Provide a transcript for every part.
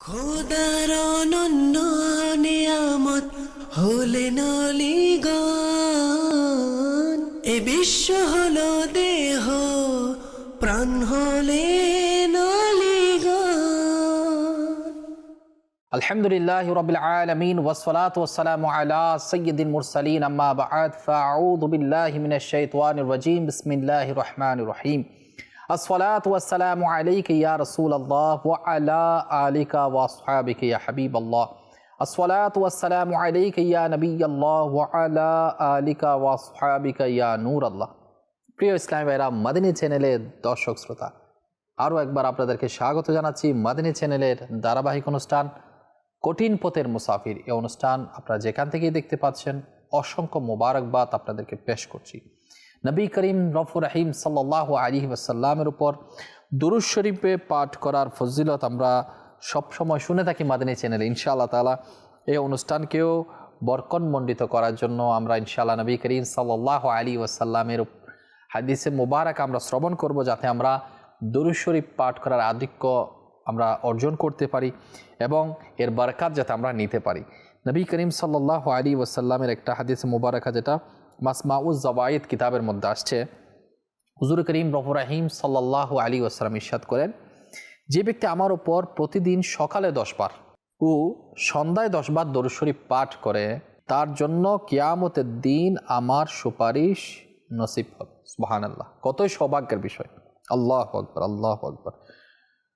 খোদার অনন্য নিয়ামত হলেন অলিগণ এ বিশ্ব হলো দেহ প্রাণ হলেন অলিগণ الحمد لله رب العالمين والصلاة والسلام على سيد المرسلين أما بعد فأعوذ بالله من الشيطان الرجيم بسم الله الرحمن الرحيم রসুল আল্লাহ ওয়া হাবিব আল্লাহ নবী আল্লাহ ওয়া আলিকা আল্লাহ প্রিয় ইসলাম ভাইরা, মাদিনী চ্যানেলের দর্শক শ্রোতা, আরও একবার আপনাদেরকে স্বাগত জানাচ্ছি মাদিনী চ্যানেলের ধারাবাহিক অনুষ্ঠান কঠিন পথের মুসাফির। এই অনুষ্ঠান আপনারা যেখান থেকেই দেখতে পাচ্ছেন, অসংখ্য মোবারকবাদ আপনাদেরকে পেশ করছি। নবী করিম রফুর রাহিম সাল্লাহ আলী ওয়াসাল্লামের উপর দুরুজ শরীফে পাঠ করার ফজিলত আমরা সবসময় শুনে থাকি মাদিনী চ্যানেলে। ইনশাআল্লাহ তালা এই অনুষ্ঠানকেও বরকনমণ্ডিত করার জন্য আমরা ইনশাআল্লাহ নবী করিম সাল্লাহ আলী ওয়াসাল্লামের হাদিসে মুবারক আমরা শ্রবণ করব যাতে আমরা দুরুজ শরীফ পাঠ করার আধিক্য আমরা অর্জন করতে পারি এবং এর বারকাত যাতে আমরা নিতে পারি। নবী করিম সাল্লাহ আলী ওয়াসাল্লামের একটা হাদিসে মুবারকা যেটা মাসমাউজ জবায়েদ কিতাবের মধ্যে আসছে। হুজুর করিম রফুর রাহিম সাল্লাহ আলী ওয়াসাল্লাম ইরশাদ করেন, যে ব্যক্তি আমার ওপর প্রতিদিন সকালে দশবার ও সন্ধ্যায় দশবার দরুদ শরীফ পাঠ করে, তার জন্য কিয়ামতের দিন আমার সুপারিশ নসিব হবে। সুবাহান আল্লাহ কতই সৌভাগ্যের বিষয়। আল্লাহ আকবর আল্লাহ আকবর।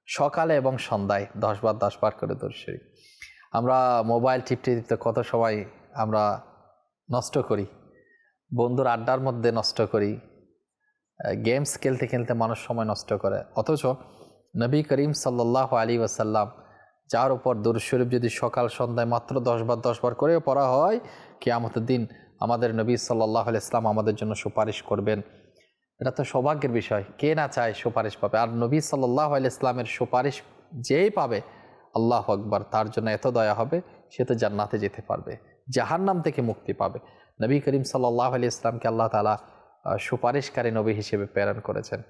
সকালে এবং সন্ধ্যায় দশবার দশবার করে দরুদ শরীফ। আমরা মোবাইল টিপতে টিপতে কত সময় আমরা নষ্ট করি। বন্ধুর আড্ডার মধ্যে নষ্ট করি গেমস খেলতে খেলতে মানুষ সময় নষ্ট করে। অথচ নবী করিম সাল্লাহ আলী ওয়াসাল্লাম যার উপর দুর শরীফ যদি সকাল সন্ধ্যায় মাত্র দশবার দশবার করেও পড়া হয়, কেয়ামতের দিন আমাদের নবী সাল্লাহ ইসলাম আমাদের জন্য সুপারিশ করবেন। এটা তো সৌভাগ্যের বিষয়। কে না চায় সুপারিশ পাবে? আর নবী সাল্লাহ ইসলামের সুপারিশ যেই পাবে, আল্লাহ আকবর, তার জন্য এত দয়া হবে, সে তো জান্নাতে যেতে পারবে, জাহান্নাম থেকে মুক্তি পাবে। নবী করিম সাল্লাহ আলি ইসলামকে আল্লাহ তালা সুপারিশকারী নবী হিসেবে প্রেরণ করেছেন।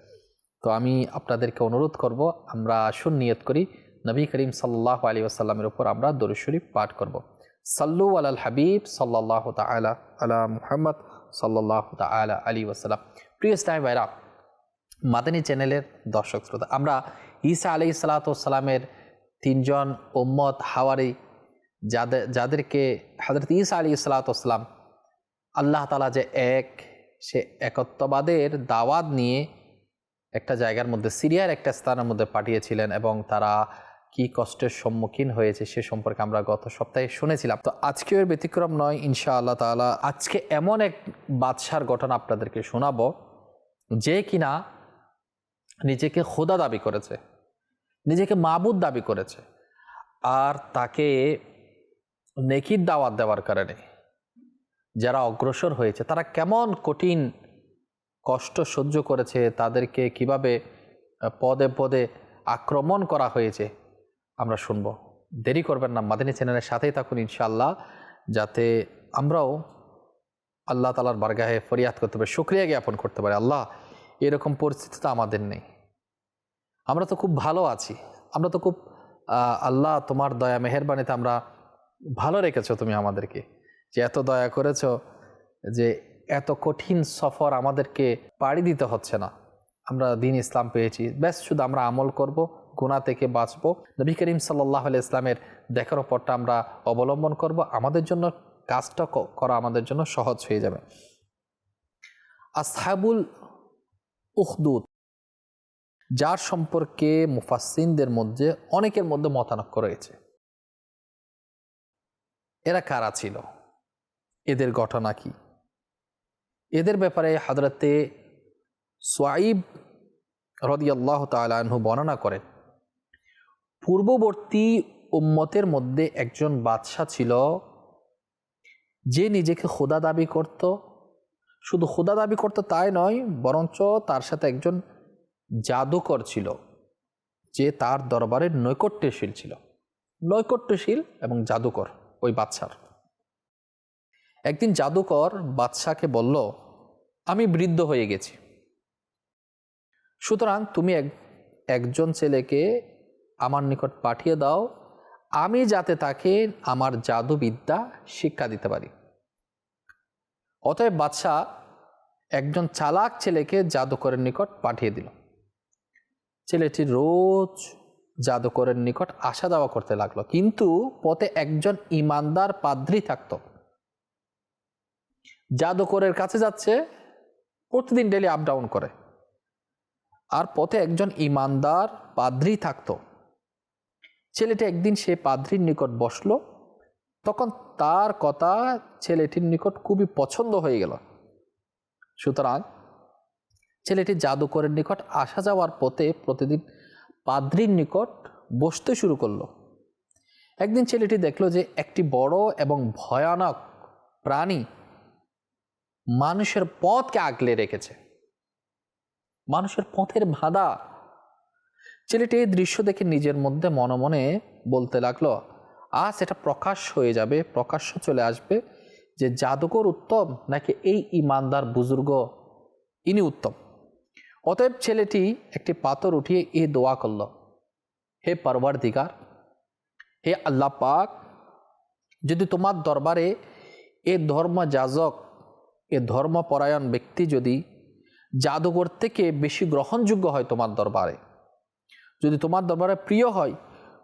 তো আমি আপনাদেরকে অনুরোধ করব, আমরা আসুন নিয়ত করি, নবী করিম সাল্লাহ আলী আসাল্লামের উপর আমরা দরুদ শরীফ পাঠ করব। সাল্লু আলাল হাবিব সাল্লাহ তালা আলা মুহাম্মদ সাল্লাহ তালা আলী ওসাল্লাম প্রিয় ইসলামী ভাইরা, মাদানী চ্যানেলের দর্শক শ্রোতা, আমরা ঈসা আলি সালাতামের তিনজন উম্মত হাওয়ারি যাদের যাদেরকে হজরত ঈসা আলী সালাতাম আল্লাহ তালা যে এক, সে একত্ববাদের দাওয়াত নিয়ে একটা জায়গার মধ্যে, সিরিয়ার একটা স্থানের মধ্যে পাঠিয়েছিলেন এবং তারা কি কষ্টের সম্মুখীন হয়েছে সে সম্পর্কে আমরা গত সপ্তাহে শুনেছিলাম। তো আজকেও এর ব্যতিক্রম নয় ইনশা আল্লাহ তালা আজকে এমন এক বাদশার ঘটনা আপনাদেরকে শোনাবো যে কিনা নিজেকে খোদা দাবি করেছে, নিজেকে মাবুদ দাবি করেছে, আর তাকে নেকির দাওয়াত দেওয়ার কারণে। যারা অগ্রসর হয়েছে, তারা কেমন কঠিন কষ্ট সহ্য করেছে, তাদেরকে কীভাবে পদে পদে আক্রমণ করা হয়েছে, আমরা শুনব। দেরি করবেন না, মাদিনী চ্যানেলের সাথেই থাকুন ইনশাআল্লাহ, যাতে আমরাও আল্লাহ তালার বারগাহে ফরিয়াদ করতে পারি, শুক্রিয়া জ্ঞাপন করতে পারি। আল্লাহ এরকম পরিস্থিতি তো আমাদের নেই। আমরা তো খুব ভালো আছি, আমরা তো খুব আল্লাহ তোমার দয়া, মেহেরবানিতে আমরা ভালো রেখেছো তুমি আমাদেরকে। যে এত দয়া করেছ যে এত কঠিন সফর আমাদেরকে পাড়ি দিতে হচ্ছে না। আমরা দিন ইসলাম পেয়েছি। ব্যাস, শুধু আমরা আমল করব গুণা থেকে বাঁচবো। নবী করিম সাল্লাহ ইসলামের দেখার ওপরটা আমরা অবলম্বন করব। আমাদের জন্য কাজটা করা আমাদের জন্য সহজ হয়ে যাবে। আসহাবুল উখদুদ, যার সম্পর্কে মুফাসিনদের মধ্যে অনেকের মধ্যে মতানক্য রয়েছে। এরা কারা ছিল? এদের ঘটনা কি? এদের ব্যাপারে হাজরতে সোয়াইব রদিয়াল্লাহ তালু বর্ণনা করেন, পূর্ববর্তী উম্মতের মধ্যে একজন বাদশাহ ছিল যে নিজেকে খোদা দাবি করত। শুধু খোদা দাবি করত তাই নয়, বরঞ্চ তার সাথে একজন জাদুকর ছিল যে তার দরবারে নৈকট্যশীল ছিল। নৈকট্যশীল এবং জাদুকর ওই বাদশার। একদিন জাদুকর বাদশাকে বলল, আমি বৃদ্ধ হয়ে গেছি। সুতরাং তুমি এক, একজন ছেলেকে আমার নিকট পাঠিয়ে দাও। আমি যাতে তাকে আমার জাদুবিদ্যা শিক্ষা দিতে পারি। অতএব বাদশাহ একজন চালাক ছেলেকে জাদুকরের নিকট পাঠিয়ে দিল। ছেলেটি রোজ জাদুকরের নিকট আসা যাওয়া করতে লাগল। কিন্তু পথে একজন ইমানদার পাদ্রি থাকতো। জাদুকরের কাছে যাচ্ছে, প্রতিদিন ডেলি আপ ডাউন করে। আর পথে একজন ইমানদার পাদ্রি থাকতো। ছেলেটি একদিন সে পাদ্রির নিকট বসল। তখন তার কথা ছেলেটির নিকট খুবই পছন্দ হয়ে গেল। সুতরাং ছেলেটি জাদুকরের নিকট আসা যাওয়ার পথে প্রতিদিন পাদ্রির নিকট বসতে শুরু করল। একদিন ছেলেটি দেখল যে একটি বড় এবং ভয়ানক প্রাণী মানুষের পথকে আগলে রেখেছে। মানুষের পথের বাধা। ছেলেটি এই দৃশ্য দেখে নিজের মধ্যে মনে মনে বলতে লাগল, আজ এটা প্রকাশ হয়ে যাবে, প্রকাশ্য চলে আসবে যে জাদুকর উত্তম নাকি এই ইমানদার বুজুর্গ। ইনি উত্তম। অতএব ছেলেটি একটি পাথর উঠিয়ে এ দোয়া করল, হে পারবার দিগার হে আল্লাহ পাক, যদি তোমার দরবারে এ ধর্ম যাজক এ ধর্মপরায়ণ ব্যক্তি যদি জাদুঘর থেকে বেশি গ্রহণযোগ্য হয় তোমার দরবারে, যদি তোমার দরবারে প্রিয় হয়,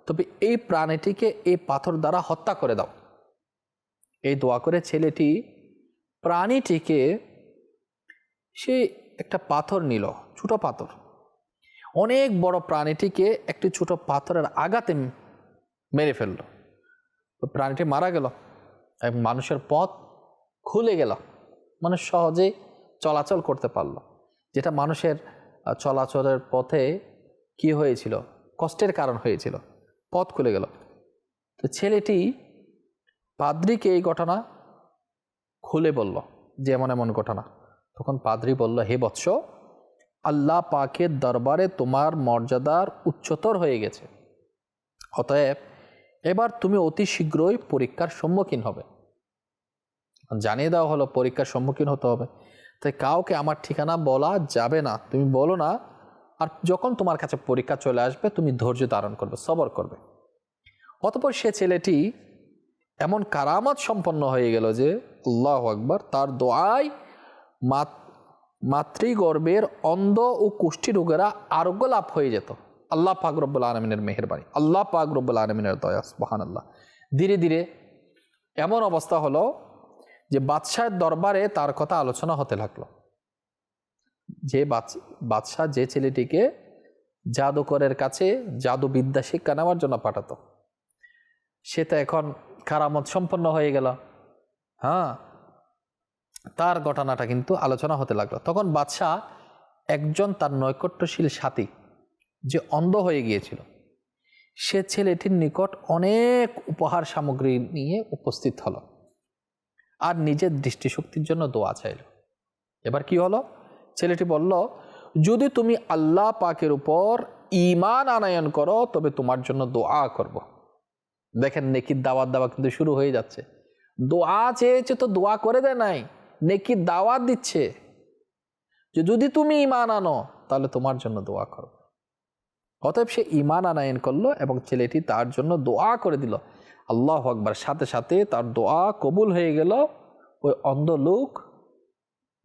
তবে এই প্রাণীটিকে এই পাথর দ্বারা হত্যা করে দাও। এই দোয়া করে ছেলেটি প্রাণীটিকে সে একটা পাথর নিল, ছোট পাথর। অনেক বড় প্রাণীটিকে একটি ছোট পাথরের আঘাতে মেরে ফেলল। প্রাণীটি মারা গেল এবং মানুষের পথ খুলে গেল। মানুষ সহজেই চলাচল করতে পারল। যেটা মানুষের চলাচলের পথে কি হয়েছিল? কষ্টের কারণ হয়েছিল। পথ খুলে গেল। তো ছেলেটি পাদ্রিকে এই ঘটনা খুলে বলল যে এমন এমন ঘটনা। তখন পাদ্রি বলল, হে বৎস, আল্লাহ পাকের দরবারে তোমার মর্যাদার উচ্চতর হয়ে গেছে। অতএব এবার তুমি অতি শীঘ্রই পরীক্ষার সম্মুখীন হবে। জানিয়ে দেওয়া হলো, পরীক্ষার সম্মুখীন হতে হবে। তাই কাউকে আমার ঠিকানা বলা যাবে না। তুমি বলো না, আর যখন তোমার কাছে পরীক্ষা চলে আসবে, তুমি ধৈর্য ধারণ করবে, সবর করবে। অতপর সে ছেলেটি এমন কারামাত সম্পন্ন হয়ে গেল যে, আল্লাহ আকবর, তার দোয়ায় মাত, মাতৃগর্ভের অন্ধ ও কুষ্ঠী রোগেরা আরোগ্য লাভ হয়ে যেত। আল্লাহ পাক রব্বুল আলমিনের মেহরবানি, আল্লাহ পাক রব্বুল আলমিনের দয়া সুবহান আল্লাহ ধীরে ধীরে এমন অবস্থা হলো যে বাদশাহের দরবারে তার কথা আলোচনা হতে লাগল। যে বাদশাহ যে ছেলেটিকে জাদুকরের কাছে জাদুবিদ্যা শিক্ষা নেওয়ার জন্য পাঠাতো, সে তো এখন কারামত সম্পন্ন হয়ে গেল। হ্যাঁ তার ঘটনাটা কিন্তু আলোচনা হতে লাগল। তখন বাদশাহ একজন তার নৈকট্যশীল সাথী যে অন্ধ হয়ে গিয়েছিল, সে ছেলেটির নিকট অনেক উপহার সামগ্রী নিয়ে উপস্থিত হলো। আর নিজের দৃষ্টিশক্তির জন্য দোয়া চাইল। এবার কি হলো? ছেলেটি বলল, যদি তুমি আল্লাহ পাকের উপর ইমান আনায়ন করো, তবে তোমার জন্য দোয়া করব। দেখেন, নেকির দাওয়াত দেওয়া কিন্তু শুরু হয়ে যাচ্ছে। দোয়া চেয়েছে তো দোয়া করে দেয় নাই নেকির দাওয়াত দিচ্ছে। যে যদি তুমি ইমান আনো, তাহলে তোমার জন্য দোয়া করো অতএব সে ইমান আনায়ন করল এবং ছেলেটি তার জন্য দোয়া করে দিল। আল্লাহ আকবার। সাথে সাথে তার দোয়া কবুল হয়ে গেল, ওই অন্ধ লোক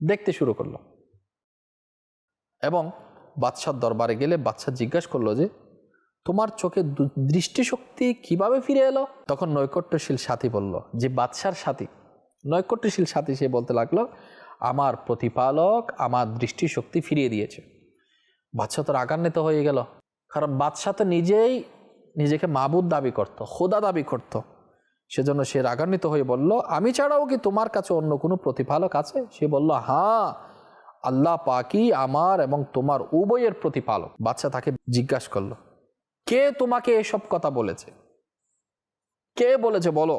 দেখতে শুরু করল। এবং বাদশার দরবারে গেলে বাদশা জিজ্ঞাসা করল যে, তোমার চোখে দৃষ্টিশক্তি কীভাবে ফিরে এলো? তখন নৈকট্যশীল সাথী বলল, যে বাদশার সাথী। নৈকট্যশীল সাথী সে বলতে লাগল, আমার প্রতিপালক আমার দৃষ্টিশক্তি ফিরিয়ে দিয়েছে। বাদশা তো রাগান্বিত হয়ে গেল, কারণ বাদশাহ তো নিজেই নিজেকে মাবুদ দাবি করত, খোদা দাবি করত। সেজন্য সে রাগান্বিত হয়ে বলল, আমি ছাড়াও কি তোমার কাছে অন্য কোনো প্রতিপালক আছে? সে বলল হ্যাঁ আল্লাহ পাকি আমার এবং তোমার উভয়ের প্রতিপালক। বাচ্চা তাকে জিজ্ঞাসা করল, কে তোমাকে এসব কথা বলেছে? কে বলেছে বলো?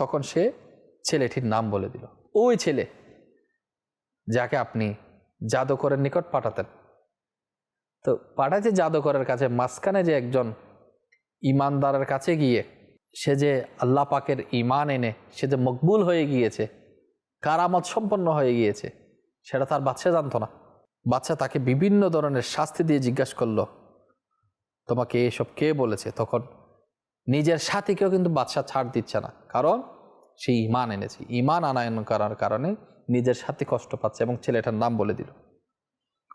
তখন সে ছেলেটির নাম বলে দিল, ওই ছেলে যাকে আপনি জাদুকরের নিকট পাঠাতেন। তো পাঠাচ্ছে জাদুকরের কাছে, মাঝখানে যে একজন ইমানদারের কাছে গিয়ে সে যে আল্লাহ পাকের ইমান এনে সে যে মকবুল হয়ে গিয়েছে, কারামত সম্পন্ন হয়ে গিয়েছে, সেটা তার বাচ্চা জানতো না। বাচ্চা তাকে বিভিন্ন ধরনের শাস্তি দিয়ে জিজ্ঞাসা করল, তোমাকে এসব কে বলেছে? তখন নিজের সাথীকেও কিন্তু বাদশাহ ছাড় দিচ্ছে না, কারণ সে ইমান এনেছে। ইমান আনায়ন করার কারণে নিজের সাথী কষ্ট পাচ্ছে এবং ছেলেটার নাম বলে দিল।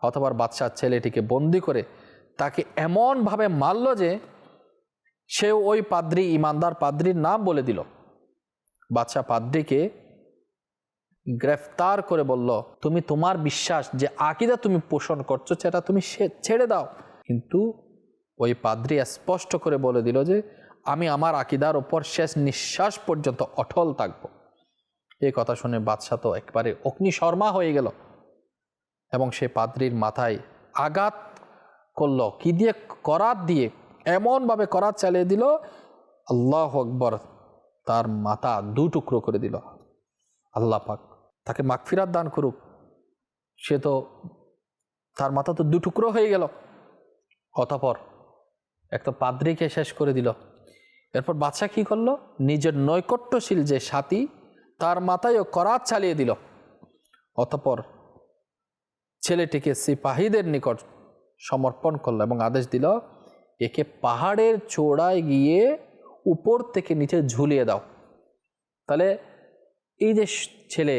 অথবা বাদশাহ ছেলেটিকে বন্দি করে তাকে এমনভাবে মারল যে সে ওই পাদ্রি, ইমানদার পাদ্রির নাম বলে দিল। বাদশাহ পাদ্রিকে গ্রেফতার করে বলল, তুমি তোমার বিশ্বাস যে আকিদা তুমি পোষণ করছ সেটা তুমি ছেড়ে দাও। কিন্তু ওই পাদ্রি স্পষ্ট করে বলে দিল যে, আমি আমার আকিদার ওপর শেষ নিঃশ্বাস পর্যন্ত অটল থাকব। এই কথা শুনে বাদশাহ তো একবারে অগ্নিশর্মা হয়ে গেল এবং সে পাদ্রির মাথায় আঘাত করল। কি দিয়ে? করাত দিয়ে এমনভাবে করাত চালিয়ে দিল, আল্লাহ আকবর, তার মাথা দু টুকরো করে দিল। আল্লাহ পাক তাকে মাগফিরাত দান করুক। সে তো, তার মাথা তো দু টুকরো হয়ে গেল। অতপর একটা পাদ্রিকে শেষ করে দিল। এরপর বাদশাহ কি করল? নিজের নৈকট্যশীল যে সাথী, তার মাথায়ও করাত চালিয়ে দিল। অতপর ছেলেটিকে সিপাহীদের নিকট সমর্পণ করল এবং আদেশ দিল একে পাহাড়ের চূড়ায় গিয়ে উপর থেকে নিচে ঝুলিয়ে দাও। তাহলে এই যে ছেলে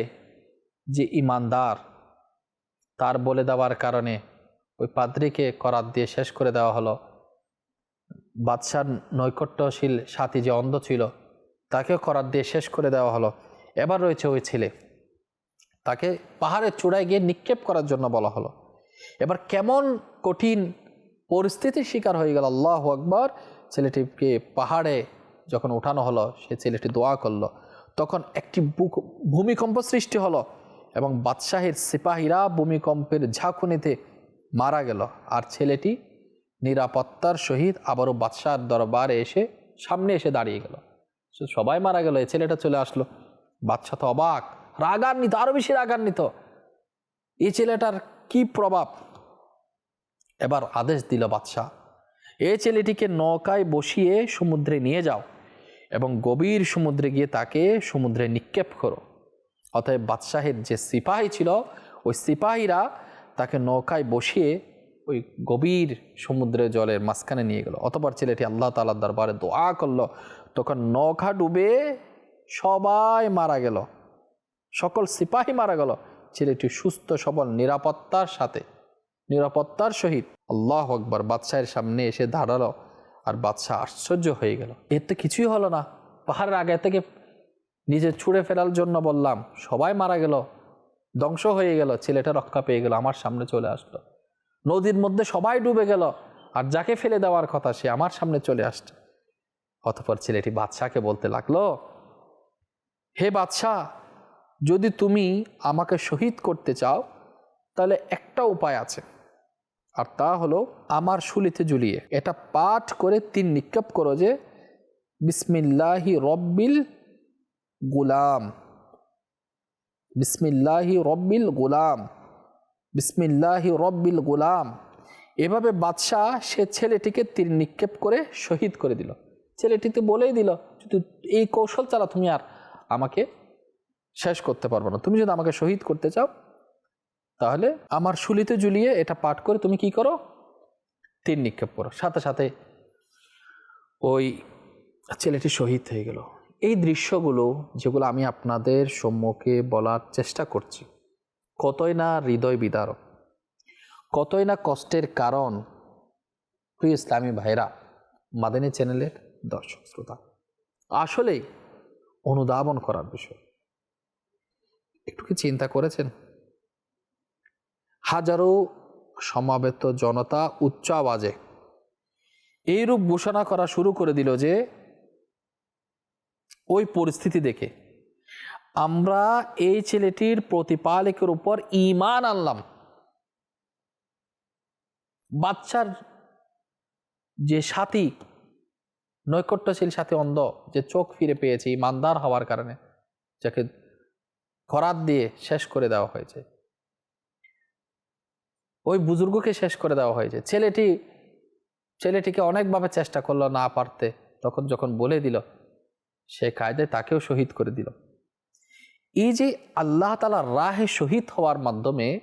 যে ইমানদার, তার বলে দেওয়ার কারণে ওই পাদ্রিকে করাত দিয়ে শেষ করে দেওয়া হলো। বাদশার নৈকট্যশীল সাথী যে অন্ধ ছিল, তাকেও করাত দিয়ে শেষ করে দেওয়া হলো। এবার রয়েছে ওই ছেলে, তাকে পাহাড়ের চূড়ায় গিয়ে নিক্ষেপ করার জন্য বলা হলো। এবার কেমন কঠিন পরিস্থিতির শিকার হয়ে গেল। আল্লাহ আকবর। ছেলেটিকে পাহাড়ে যখন উঠানো হলো, সে ছেলেটি দোয়া করল। তখন একটি ভূমিকম্প সৃষ্টি হলো এবং বাদশাহের সিপাহীরা ভূমিকম্পের ঝাঁকুনিতে মারা গেল। আর ছেলেটি নিরাপত্তার সহিত আবারও বাদশার দরবারে এসে সামনে এসে দাঁড়িয়ে গেল। সবাই মারা গেল, এই ছেলেটা চলে আসলো। বাদশা তো অবাক, রাগান্বিত, আরও বেশি রাগান্বিত। এই ছেলেটার কি প্রভাব? এবার আদেশ দিল বাদশাহ এই ছেলেটিকে নৌকায় বসিয়ে সমুদ্রে নিয়ে যাও এবং গভীর সমুদ্রে গিয়ে তাকে সমুদ্রে নিক্ষেপ করো। অতএব বাদশাহের যে সিপাহী ছিল, ওই সিপাহীরা তাকে নৌকায় বসিয়ে ওই গভীর সমুদ্রে জলের মাঝখানে নিয়ে গেল। অতবার ছেলেটি আল্লাহ তালার দরবারে দোয়া করল। তখন নৌকা ডুবে সবাই মারা গেল, সকল সিপাহী মারা গেল। ছেলেটি সুস্থ, সবল, নিরাপত্তার সাথে নিরাপত্তার সহিত আল্লাহ আকবর বাদশাহের সামনে এসে দাঁড়াল আর বাদশাহ আশ্চর্য হয়ে গেল। এর তো কিছুই হলো না। পাহাড়ের আগে থেকে নিজে ছুঁড়ে ফেরার জন্য বললাম, সবাই মারা গেল, ধ্বংস হয়ে গেল, ছেলেটা রক্ষা পেয়ে গেল, আমার সামনে চলে আসলো। নদীর মধ্যে সবাই ডুবে গেল আর যাকে ফেলে দেওয়ার কথা সে আমার সামনে চলে আসছে। অতপর ছেলেটি বাদশাহকে বলতে লাগল, হে বাদশাহ, যদি তুমি আমাকে শহীদ করতে চাও, তাহলে একটা উপায় আছে। আর তা হলো আমার শুলিতে ঝুলিয়ে। এটা পাঠ করে তিন নিক্ষেপ করো যে, বিসমিল্লাহি রব্বিল গুলাম। বিসমিল্লাহি রব্বিল গুলাম। বিসমিল্লাহি রব্বিল গুলাম। এভাবে বাদশাহ সে ছেলেটিকে তীর নিক্ষেপ করে শহীদ করে দিল। ছেলেটি তো বলেই দিল, যদি এই কৌশল ছাড়া তুমি আর আমাকে শেষ করতে পারব না। তুমি যদি আমাকে শহীদ করতে চাও তাহলে আমার শুলিতে ঝুলিয়ে এটা পাঠ করে তুমি কি করো? তীর নিক্ষেপ করো। সাথে সাথে ওই ছেলেটি শহীদ হয়ে গেল। এই দৃশ্যগুলো, যেগুলো আমি আপনাদের সম্মুখে বলার চেষ্টা করছি, কতই না হৃদয় বিদারক, কতই না কষ্টের কারণ, প্রিয় ইসলামী ভাইরা মাদানী চ্যানেলের দর্শক শ্রোতা, আসলেই অনুধাবন করার বিষয়। একটু কি চিন্তা করেছেন? হাজারো সমাবেত জনতা উচ্চ আওয়াজে এইরূপ ঘোষণা করা শুরু করে দিল যে, ওই পরিস্থিতি দেখে আমরা এই ছেলেটির প্রতিপালকের উপর ইমান আনলাম। বাচ্চার যে সাথী, নৈকট্যশীল সাথে অন্ধ, যে চোখ ফিরে পেয়েছে, ইমানদার হওয়ার কারণে, যাকে করাত দিয়ে শেষ করে দেওয়া হয়েছে। ওই বুজুর্গকে শেষ করে দেওয়া হয়েছে। ছেলেটি, ছেলেটিকে অনেকভাবে চেষ্টা করল না পারতে। তখন যখন বলে দিল, সে কায়দায় তাকেও শহীদ করে দিল। এই যে আল্লাহ তালা রাহে শহীদ হওয়ার মাধ্যমে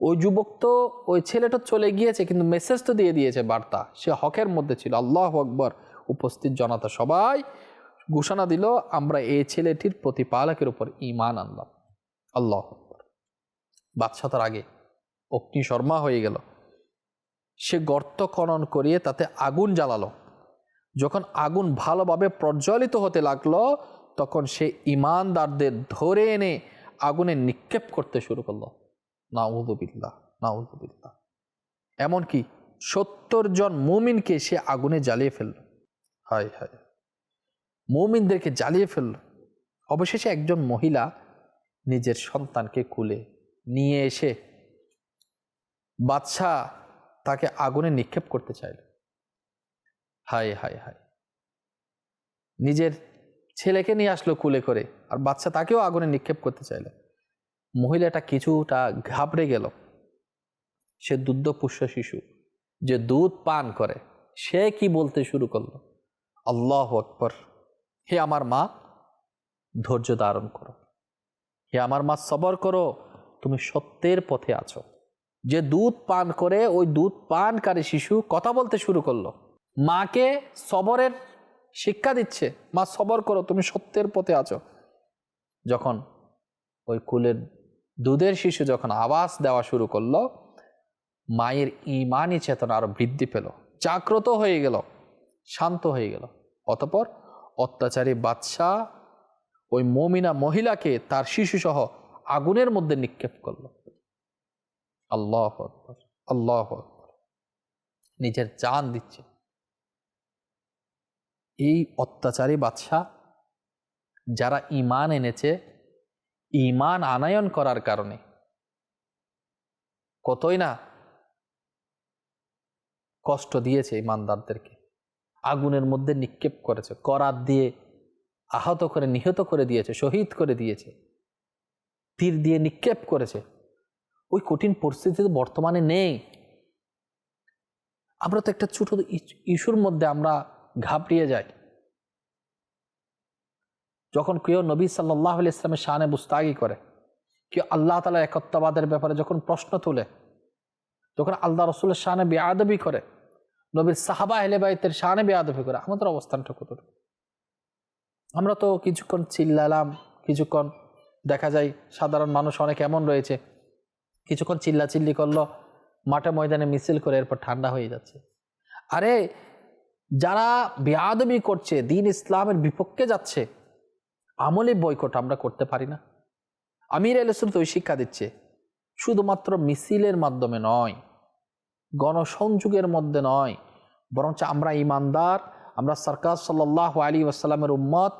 ওই যুবক তো, ওই ছেলেটা চলে গিয়েছে, কিন্তু মেসেজ তো দিয়ে দিয়েছে বার্তা। সে হকের মধ্যে ছিল। আল্লাহ আকবর। উপস্থিত জনতা সবাই ঘোষণা দিল, আমরা এই ছেলেটির প্রতিপালকের উপর ইমান আনলাম। আল্লাহ আকবার। বাদশাহ তার আগে অগ্নিশর্মা হয়ে গেল। সে গর্ত খনন করিয়ে তাতে আগুন জ্বালালো। যখন আগুন ভালোভাবে প্রজ্বলিত হতে লাগল, তখন সে ইমানদারদের ধরে এনে আগুনে নিক্ষেপ করতে শুরু করল। নাউদুবিল্লাহ নাউদুবিল্লাহ এমনকি সত্তর জন মুমিনকে সে আগুনে জ্বালিয়ে ফেলল। হায় হায়। মুমিনদেরকে জ্বালিয়ে ফেলল। অবশেষে একজন মহিলা নিজের সন্তানকে কুলে নিয়ে এসে বাদশাহ তাকে আগুনে নিক্ষেপ করতে চাইল। হায় হায় হায়। নিজের ছেলেকে নিয়ে আসলো কুলে করে, আর বাচ্চা তাকেও আগুনে নিক্ষেপ করতে চাইল। মহিলাটা কিছুটা ঘাবড়ে গেল। সে দুগ্ধপুষ্য শিশু, যে দুধ পান করে, সে কি বলতে শুরু করল? আল্লাহ আকবর। হে আমার মা, ধৈর্য ধারণ করো। হে আমার মা, সবর করো। তুমি সত্যের পথে আছো। যে দুধ পান করে ওই দুধ পানকারী শিশু কথা বলতে শুরু করল। মাকে সবরের শিক্ষা দিচ্ছে, মা, সবর করো, তুমি সত্যের পথে আছো। যখন ওই কুলের দুধের শিশু যখন আওয়াজ দেওয়া শুরু করল, মায়ের ইমানি চেতনা আরও বৃদ্ধি পেল, জাগ্রত হয়ে গেল, শান্ত হয়ে গেল। অতপর অত্যাচারী বাদশাহ ওই মমিনা মহিলাকে তার শিশুসহ আগুনের মধ্যে নিক্ষেপ করল। আল্লাহ আকবর আল্লাহ আকবর। নিজের জান দিচ্ছে। এই অত্যাচারী বাদশাহ যারা ইমান এনেছে ইমান আনায়ন করার কারণে। কতই না কষ্ট দিয়েছে ইমানদারদেরকে আগুনের মধ্যে নিক্ষেপ করেছে, করাত দিয়ে আহত করে, নিহত করে দিয়েছে, শহীদ করে দিয়েছে। তীর দিয়ে নিক্ষেপ করেছে। ওই কঠিন পরিস্থিতি তো বর্তমানে নেই। আমরা তো একটা ছোট ইস্যুর মধ্যে আমরা ঘাবড়িয়ে যাই। যখন কেউ নবী সাল্লাহ আলি ইসলামের শানে বুস্তাগি করে, কেউ আল্লাহ তালা একত্ববাদের ব্যাপারে যখন প্রশ্ন তোলে, যখন আল্লাহ রসুলের শানে বেআদবি করে, নবীর সাহাবা হেলে বাইতের শানে বেআদবি করে, আমাদের অবস্থানটা কতটুকু? আমরা তো কিছুক্ষণ চিল্লালাম, কিছুক্ষণ দেখা যায় সাধারণ মানুষ অনেক এমন রয়েছে কিছুক্ষণ চিল্লাচিল্লি করল, মাঠে ময়দানে মিছিল করে এরপর ঠান্ডা হয়ে যাচ্ছে। আরে, যারা বেআদবি করছে, দিন ইসলামের বিপক্ষে যাচ্ছে, আমলে বয়কট আমরা করতে পারি না। আমির আলসুল তো ওই শিক্ষা দিচ্ছে, শুধুমাত্র মিছিলের মাধ্যমে নয়, গণসংযোগের মধ্যে নয়, বরঞ্চ আমরা ইমানদার, আমরা সরকার সাল্লাহ আলী ওয়াসাল্লামের উম্মত,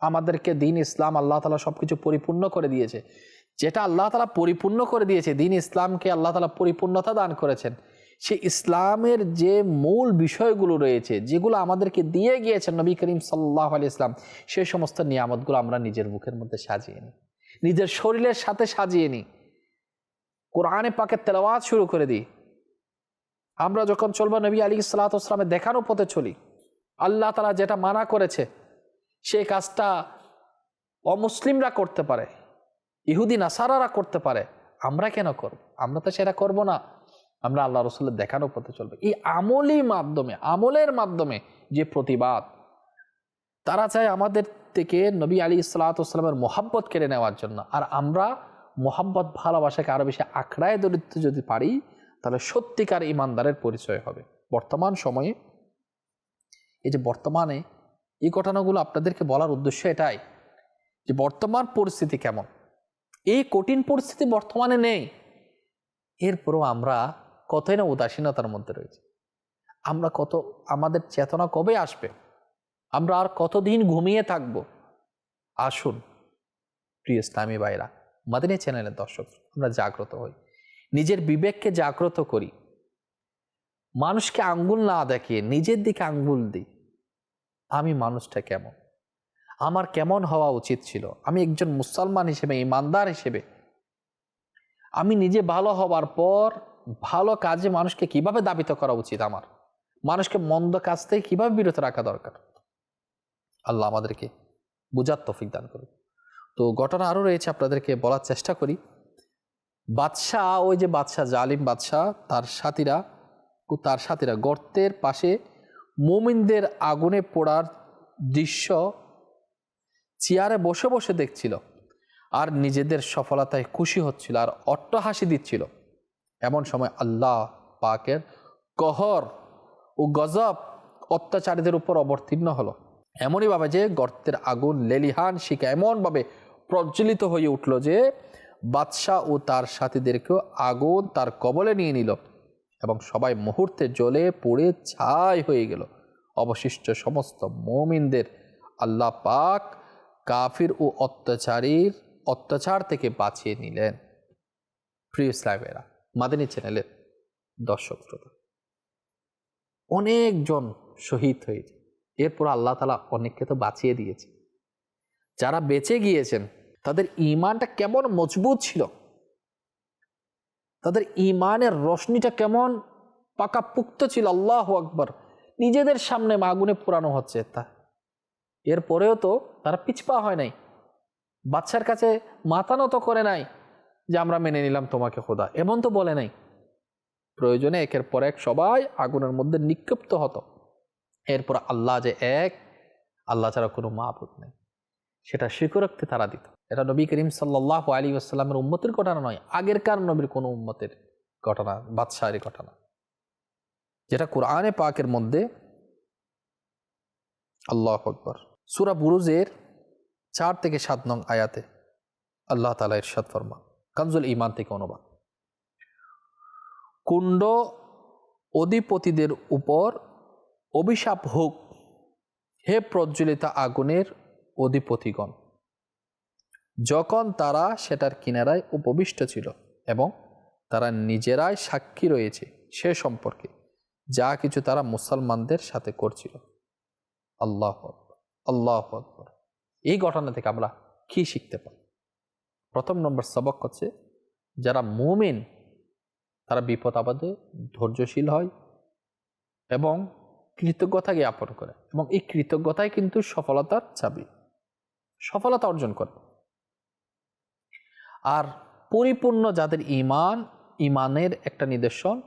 আমাদেরকে দিন ইসলাম, আল্লাহ তালা সব কিছু পরিপূর্ণ করে দিয়েছে। যেটা আল্লাহ তালা পরিপূর্ণ করে দিয়েছে, দিন ইসলামকে আল্লাহ তালা পরিপূর্ণতা দান করেছেন। সে ইসলামের যে মূল বিষয়গুলো রয়েছে, যেগুলো আমাদেরকে দিয়ে গিয়েছেন নবী করিম সাল্লাহ আলি ইসলাম সেই সমস্ত নিয়ামতগুলো আমরা নিজের মুখের মধ্যে সাজিয়ে নিই। নিজের শরীরের সাথে সাজিয়ে নিই। কোরআনে পাকের তেলাওয়াত শুরু করে দিই। আমরা যখন চলবো নবী আলী সাল্লাহামের দেখানো পথে চলি, আল্লাহ তালা যেটা মানা করেছে সেই কাজটা অমুসলিমরা করতে পারে। ইহুদি নাসারারা করতে পারে, আমরা কেন করব? আমরা তো সেটা করব না। আমরা আল্লাহ রসুলের দেখানো পথে চলবে। এই আমলি মাধ্যমে, আমলের মাধ্যমে যে প্রতিবাদ, তারা চায় আমাদের থেকে নবী আলী সালাতামের মোহাব্বত কেড়ে নেওয়ার জন্য। আর আমরা মোহাব্বত, ভালোবাসাকে আরও বেশি আখড়ায় দরিদ্র যদি পারি, তাহলে সত্যিকার ইমানদারের পরিচয় হবে। বর্তমান সময়ে, এই যে বর্তমানে, এই ঘটনাগুলো আপনাদেরকে বলার উদ্দেশ্য এটাই যে বর্তমান পরিস্থিতি কেমন? এই কঠিন পরিস্থিতি বর্তমানে নেই। এরপরও আমরা কতই না উদাসীনতার মধ্যে রয়েছে। আমরা কত, আমাদের চেতনা কবে আসবে? আমরা আর কতদিন ঘুমিয়ে থাকব? আসুন, প্রিয় ইসলামী ভাইরা মাদিনী চ্যানেলের দর্শক, আমরা জাগ্রত হই। নিজের বিবেককে জাগ্রত করি। মানুষকে আঙ্গুল না দেখিয়ে নিজের দিকে আঙ্গুল দিই। আমি মানুষটা কেমন? আমার কেমন হওয়া উচিত ছিল? আমি একজন মুসলমান হিসেবে, ইমানদার হিসেবে। আমি নিজে ভালো হওয়ার পর ভালো কাজে মানুষকে কীভাবে দাবিত করা উচিত আমার? মানুষকে মন্দ কাজ থেকে কীভাবে বিরত রাখা দরকার? আল্লাহ আমাদেরকে বুঝার তফিক দান করুন তো ঘটনা আরও রয়েছে, আপনাদেরকে বলার চেষ্টা করি। বাদশাহ, ওই যে বাদশাহ, জালিম বাদশাহ, তার সাথীরা ও তার সাথীরা গর্তের পাশে মুমিনদের আগুনে পোড়ার দৃশ্য চেয়ারে বসে বসে দেখছিল। আর নিজেদের সফলতায় খুশি হচ্ছিল আর অট্টহাসি দিচ্ছিল। এমন সময় আল্লাহ পাকের কহর ও গজব অত্যাচারীদের উপর অবতীর্ণ হলো। এমনইভাবে যে গর্তের আগুন লেলিহান শিখা এমনভাবে প্রজ্বলিত হয়ে উঠল যে বাদশাহ ও তার সাথীদেরকেও আগুন তার কবলে নিয়ে নিল এবং সবাই মুহূর্তে জ্বলে পড়ে ছাই হয়ে গেল। অবশিষ্ট সমস্ত মমিনদের আল্লাহ পাক কাফির ও অত্যাচারীর অত্যাচার থেকে বাঁচিয়ে নিলেন। প্রিয় ইসলামেরা মাদানী চ্যানেলের দর্শক শ্রোতা, অনেকজন শহীদ হয়েছে। এরপর আল্লাহ তালা অনেককে তো বাঁচিয়ে দিয়েছে। যারা বেঁচে গিয়েছেন, তাদের ইমানটা কেমন মজবুত ছিল? তাদের ইমানের রশ্মিটা কেমন পাকাপুক্ত ছিল? আল্লাহ আকবর। নিজেদের সামনে মাগুনে পোড়ানো হচ্ছে তা। এরপরেও তো তারা পিছপা হয় নাই। বাচ্চার কাছে মাথা নত করে নাই যে আমরা মেনে নিলাম তোমাকে খোদা। এমন তো বলে নাই। প্রয়োজনে একের পর এক সবাই আগুনের মধ্যে নিক্ষিপ্ত হতো। এরপর আল্লাহ যে এক, আল্লাহ ছাড়া কোনো মাহবুদ নেই। সেটা স্বীকারোক্তি তারা দিত। এটা নবী করিম সাল্লাহ আলী আসসালামের উম্মতের ঘটনা নয়, আগেরকার নবীর কোনো উম্মতের ঘটনা, বাদশাহের ঘটনা। যেটা কোরআনে পাকের মধ্যে আল্লাহ আকবর। সুরা বুরুজের চার থেকে সাত নং আয়াতে আল্লাহ তালা ইরশাদ ফরমা কানজুল ইমান থেকে অনুবাদ। কুণ্ড অধিপতিদের উপর অভিশাপ হোক, হে প্রজ্বলিত আগুনের অধিপতিগণ, যখন তারা সেটার কিনারায় উপবিষ্ট ছিল এবং তারা নিজেরাই সাক্ষী রয়েছে সে সম্পর্কে, যা কিছু তারা মুসলমানদের সাথে করছিল। আল্লাহ আকবর। আল্লাহ আকবর। এই ঘটনা থেকে আমরা কি শিখতে পারি? প্রথম নম্বর সবক হচ্ছে, যারা মুমিন, তারা বিপদ আপদে ধৈর্যশীল হয় এবং কৃতজ্ঞতা জ্ঞাপন করে এবং এই কৃতজ্ঞতাই কিন্তু সফলতার চাবি। সফলতা অর্জন করে। আর পরিপূর্ণ যাদের ইমান ইমানের একটা নিদর্শন,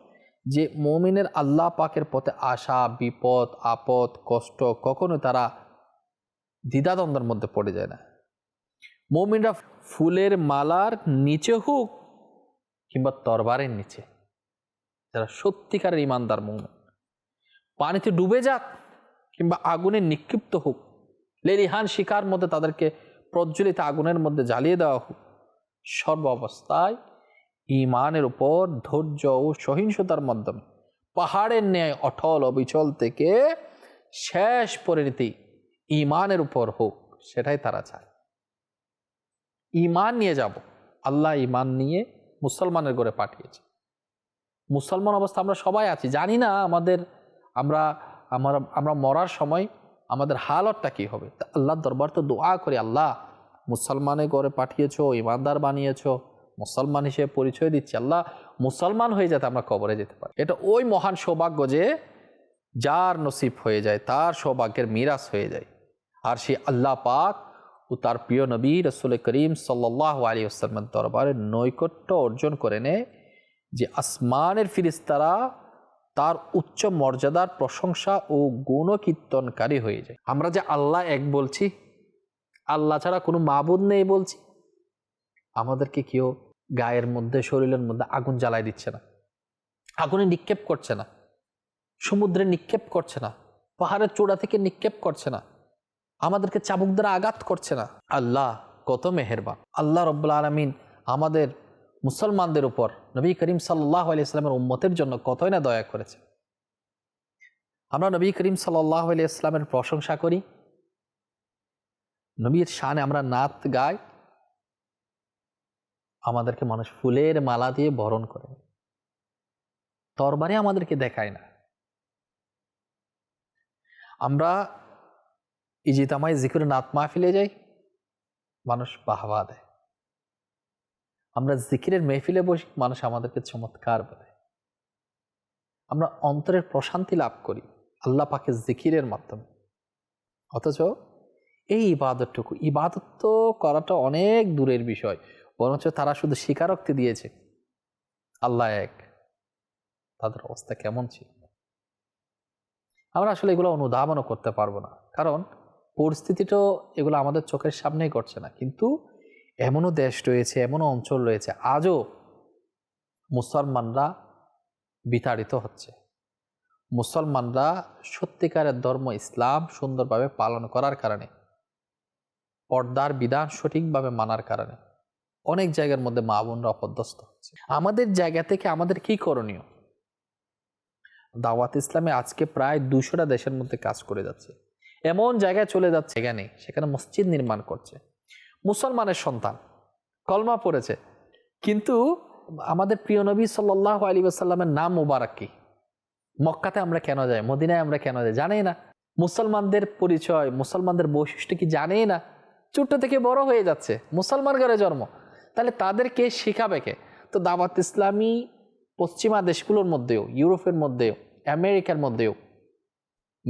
যে মমিনের আল্লাহ পাকের পথে আশা বিপদ, আপদ, কষ্ট কখনো তারা দ্বিধাদ্বন্দ্বের মধ্যে পড়ে যায় না। মমিনরা ফুলের মালার নিচে হোক কিংবা তরবারের নিচে, যারা সত্যিকারের ইমানদার মৌমিন। পানিতে ডুবে যাক কিংবা আগুনে নিক্ষিপ্ত হোক, লেলিহান শিকার মধ্যে তাদেরকে প্রজ্বলিত আগুনের মধ্যে জ্বালিয়ে দেওয়া হোক, সর্ব অবস্থায় ইমানের উপর ধৈর্য ও সহিংসতার মাধ্যমে, পাহাড়ের ন্যায় অটল অবিচল থেকে শেষ পরিণতি ইমানের উপর হোক, সেটাই তারা চায়। ইমান নিয়ে যাব। আল্লাহ ইমান নিয়ে মুসলমানের ঘরে পাঠিয়েছে। মুসলমান অবস্থা আমরা সবাই আছি। জানি না আমাদের, আমরা আমরা আমরা মরার সময় আমাদের হালতটা কী হবে। তা আল্লাহর দরবার তো দোয়া করি, আল্লাহ মুসলমানের ঘরে পাঠিয়েছ, ইমানদার বানিয়েছ, মুসলমান হিসেবে পরিচয় দিচ্ছি, আল্লাহ মুসলমান হয়ে যাতে আমরা কবরে যেতে পারি। এটা ওই মহান সৌভাগ্য যে, যার নসিব হয়ে যায়, তার সৌভাগ্যের মিরাজ হয়ে যায়। আর সে আল্লাহ পাক ও তার প্রিয় নবী রসুল করিম সাল্লাহ আলী আসলামের দরবারে নৈকট্য অর্জন করে নেয় যে আসমানের ফিরিস্তারা তার উচ্চ মর্যাদার প্রশংসা ও গুণকীর্তনকারী হয়ে যায়। আমরা যে আল্লাহ এক বলছি, আল্লাহ ছাড়া কোনো মাবুদ নেই বলছি, আমাদেরকে কেউ গায়ের মধ্যে, শরীরের মধ্যে আগুন জ্বালাই দিচ্ছে না, আগুনে নিক্ষেপ করছে না, সমুদ্রে নিক্ষেপ করছে না, পাহাড়ের চূড়া থেকে নিক্ষেপ করছে না আমাদেরকে চাবুক দ্বারা আঘাত করছে না। আল্লাহ কত মেহেরবান। আল্লাহ রব্বুল আলমিন আমাদের মুসলমানদের উপর নবী করিম সাল্লাহ আলি ইসলামের উম্মতের জন্য কতই না দয়া করেছে। আমরা নবী করিম সাল্লাহ আলি ইসলামের প্রশংসা করি। নবীর শানে আমরা নাত গাই। আমাদেরকে মানুষ ফুলের মালা দিয়ে বরণ করে। তরবারে আমাদেরকে দেখায় না। আমরা ইজিতামায় জিকুর নাত মাহফিলে যাই, মানুষ বাহবা দেয়। আমরা জিকিরের মেহফিলে বসি, মানুষ আমাদেরকে চমৎকার বলে। আমরা অন্তরের প্রশান্তি লাভ করি, আল্লাহ পাকে জিকিরের মাধ্যমে। অথচ এই ইবাদতটুকু, ইবাদত তো করাটা অনেক দূরের বিষয়, বরঞ্চ তারা শুধু স্বীকারোক্তি দিয়েছে। আল্লাহ এক, তাদের অবস্থা কেমন ছিল? আমরা আসলে এগুলো অনুধাবনও করতে পারব না, কারণ পরিস্থিতিটাও এগুলো আমাদের চোখের সামনেই করছে না। কিন্তু এমনও দেশ রয়েছে, এমনও অঞ্চল রয়েছে, আজও মুসলমানরা বিতাড়িত হচ্ছে। মুসলমানরা সত্যিকারের ধর্ম ইসলাম সুন্দরভাবে পালন করার কারণে, পর্দার বিধান সঠিকভাবে মানার কারণে অনেক জায়গার মধ্যে মা বোনরা অপদস্থ হচ্ছে। আমাদের জায়গা থেকে আমাদের কি করণীয়? দাওয়াত ইসলামে আজকে প্রায় দুশোটা দেশের মধ্যে কাজ করে যাচ্ছে। এমন জায়গায় চলে যাচ্ছে এখানে, সেখানে মসজিদ নির্মাণ করছে। মুসলমানের সন্তান, কলমা পড়েছে। কিন্তু আমাদের প্রিয় নবী সাল্লাহ আলী আসাল্লামের নাম মুবারক কি? মক্কাতে আমরা কেন যাই? মদিনায় আমরা কেন যাই? জানেই না। মুসলমানদের পরিচয়, মুসলমানদের বৈশিষ্ট্য কি জানেই না। ছোট্ট থেকে বড় হয়ে যাচ্ছে। মুসলমান ঘরে জন্ম। তাহলে তাদেরকে শেখাবে কে? তো দাওয়াত ইসলামী পশ্চিমা দেশগুলোর মধ্যেও, ইউরোপের মধ্যেও, আমেরিকার মধ্যেও,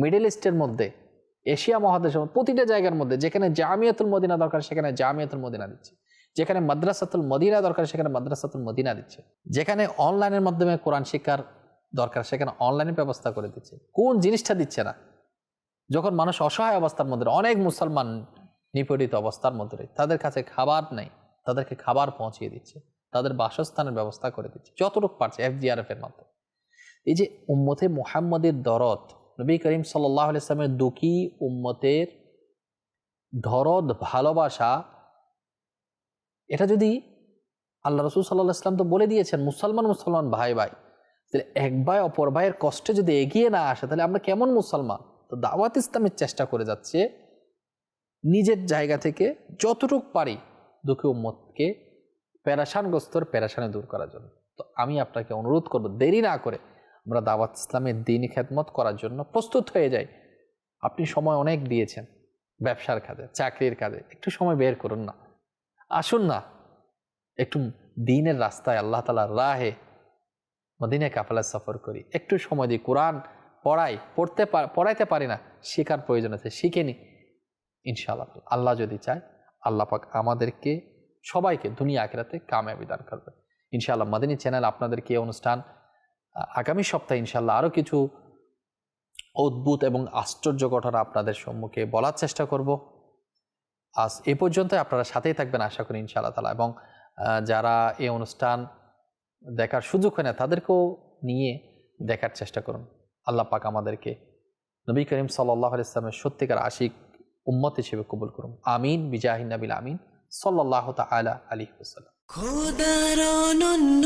মিডল ইস্টের মধ্যে এশিয়া মহাদেশের প্রতিটা জায়গার মধ্যে, যেখানে জামিয়াতুল মদিনা দরকার, সেখানে জামিয়াতুল মদিনা দিচ্ছে। যেখানে মাদ্রাসাতুল মদিনা দরকার, সেখানে মাদ্রাসাতুল মদিনা দিচ্ছে। যেখানে অনলাইনের মাধ্যমে কোরআন শিক্ষার দরকার, সেখানে অনলাইনের ব্যবস্থা করে দিচ্ছে। কোন জিনিসটা দিচ্ছে না? যখন মানুষ অসহায় অবস্থার মধ্যে, অনেক মুসলমান নিপীড়িত অবস্থার মধ্যে, তাদের কাছে খাবার নেই, তাদেরকে খাবার পৌঁছিয়ে দিচ্ছে। তাদের বাসস্থানের ব্যবস্থা করে দিচ্ছে, যতটুকু পারছে এফজিআরএফ এর মাধ্যমে। এই যে উম্মতে মোহাম্মদের দরদ নবী করিম সাল্লাহ ইসলামের দুঃখী উম্মতের ধরদ, ভালোবাসা, এটা যদি আল্লাহ রসুল সাল্লাহ ইসলাম তো বলে দিয়েছেন, মুসলমান মুসলমান ভাই ভাই, তাহলে এক ভাই অপর ভাইয়ের কষ্টে যদি এগিয়ে না আসে, তাহলে আমরা কেমন মুসলমান? তো দাওয়াত ইসলামের চেষ্টা করে যাচ্ছে, নিজের জায়গা থেকে যতটুক পারি দুঃখী উম্মতকে প্যারাসানগ্রস্তর প্যারাসানে দূর করার জন্য। তো আমি আপনাকে অনুরোধ করব, দেরি না করে আমরা দাওয়াত ইসলামের দিন খেদমত করার জন্য প্রস্তুত হয়ে যাই। আপনি সময় অনেক দিয়েছেন ব্যবসার কাজে, চাকরির কাজে, একটু সময় বের করুন না। আসুন না, একটু দিনের রাস্তায় আল্লাহ তালার রাহে মদিনে কাফেলা সফর করি। একটু সময় দিই কোরআন পড়াই, পড়তে পড়াইতে পারি না, শেখার প্রয়োজন আছে, শিখে নি ইনশাআল্লাহ, আল্লাহ যদি চায়, আল্লাহ পাক আমাদেরকে, সবাইকে দুনিয়া আখেরাতে কামিয়াবি দান করবে। ইনশাআল্লাহ, মাদিনী চ্যানেল আপনাদেরকে অনুষ্ঠান আগামী সপ্তাহে ইনশাল্লাহ আরও কিছু অদ্ভুত এবং আশ্চর্য ঘটনা আপনাদের সম্মুখে বলার চেষ্টা করব। আজ এ পর্যন্ত আপনারা সাথেই থাকবেন আশা করি ইনশাআল্লাহ তালা এবং যারা এই অনুষ্ঠান দেখার সুযোগ হয় না, তাদেরকেও নিয়ে দেখার চেষ্টা করুন। আল্লাহ পাক আমাদেরকে নবী করিম সাল্লাহ ইসলামের সত্যিকার আশিক উম্মত হিসেবে কবুল করুন। আমিন, বিজাহিন নবিল আমিন। সাল্লাহ তালা আলী হুসাল্লাম খোদার অনন্য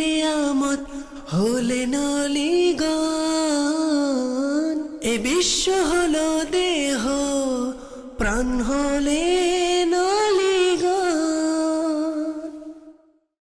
নিয়ামত হলেন অলিগণ এ বিশ্ব হলো দেহ প্রাণ হলে